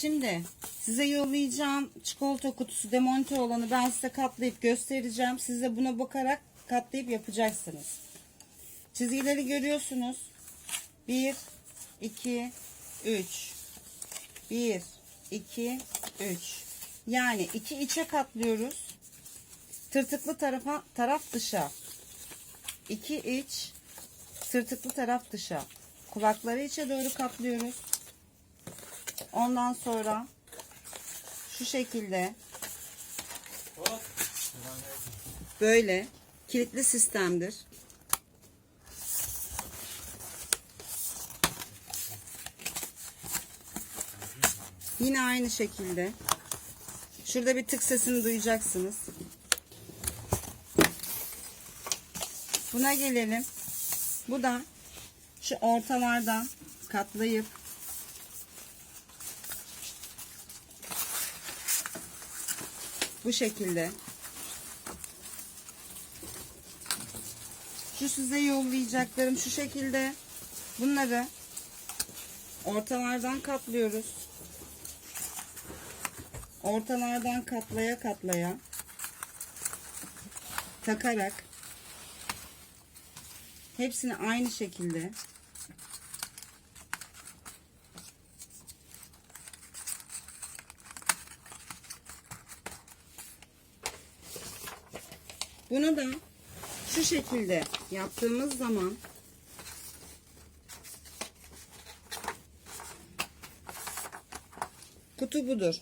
Şimdi size yollayacağım çikolata kutusu demonte olanı ben size katlayıp göstereceğim. Siz de buna bakarak katlayıp yapacaksınız. Çizgileri görüyorsunuz. 1, 2, 3. 1, 2, 3. Yani iki içe katlıyoruz. Tırtıklı tarafa, taraf dışa. İki iç, tırtıklı taraf dışa. Kulakları içe doğru katlıyoruz. Ondan sonra şu şekilde böyle kilitli sistemdir. Yine aynı şekilde. Şurada bir tık sesini duyacaksınız. Buna gelelim. Bu da şu ortalardan katlayıp bu şekilde. Şu size yollayacaklarım şu şekilde. Bunları ortalardan katlıyoruz. Ortalardan katlaya katlaya takarak hepsini aynı şekilde bunu da şu şekilde yaptığımız zaman kutu budur.